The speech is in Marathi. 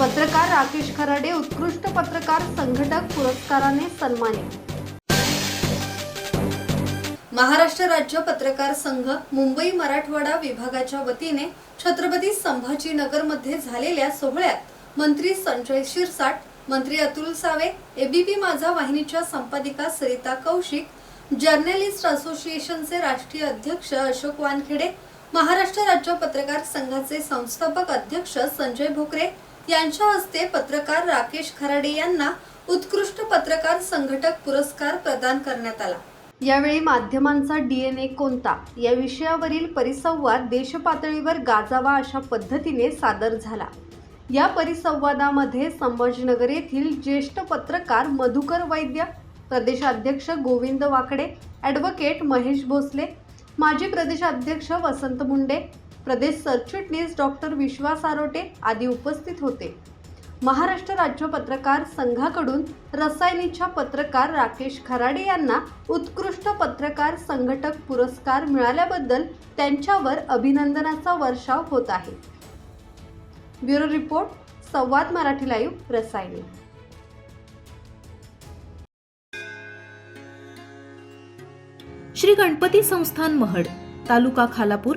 पत्रकार राकेश खराडे उत्कृष्ट पत्रकार संघटक पुरस्काराने सन्मानित. महाराष्ट्र राज्य पत्रकार संघ मुंबई मराठवाडा विभागाच्या वतीने छत्रपती संभाजीनगरमध्ये झालेल्या सोहळ्यात मंत्री संजय शिरसाट मंत्री अतुल सावे एबीपी माझा वाहिनीच्या संपादिका सरिता कौशिक जर्नलिस्ट असोसिएशनचे राष्ट्रीय अध्यक्ष अशोक वानखेडे महाराष्ट्र राज्य पत्रकार संघाचे संस्थापक अध्यक्ष संजय भोकरे यांच्या हस्ते पत्रकार राकेश खराडे यांना उत्कृष्ट पत्रकार संघटक पुरस्कार प्रदान करण्यात आला. यावेळी माध्यमांचा डीएनए कोणता? या विषयावरील परिसंवाद देशपातळीवर गाजावा अशा पद्धतीने सादर झाला. या परिसंवादामध्ये संभाजीनगर येथील ज्येष्ठ पत्रकार मधुकर वैद्य प्रदेशाध्यक्ष गोविंद वाकडे ॲडव्होकेट महेश भोसले माजी प्रदेशाध्यक्ष वसंत मुंडे प्रदेश सरचिटणीस डॉक्टर विश्वास आरोटे आदी उपस्थित होते. महाराष्ट्र राज्य पत्रकार संघाकडून रसायनीच्या पत्रकार राकेश खराडे यांना उत्कृष्ट पत्रकार संघटक पुरस्कार मिळाल्याबद्दल त्यांच्यावर अभिनंदनाचा वर्षाव होत आहे. Bureau report Samvad Marathi live Rasayani. Shri Ganpati संस्थान महड तालुका खालापूर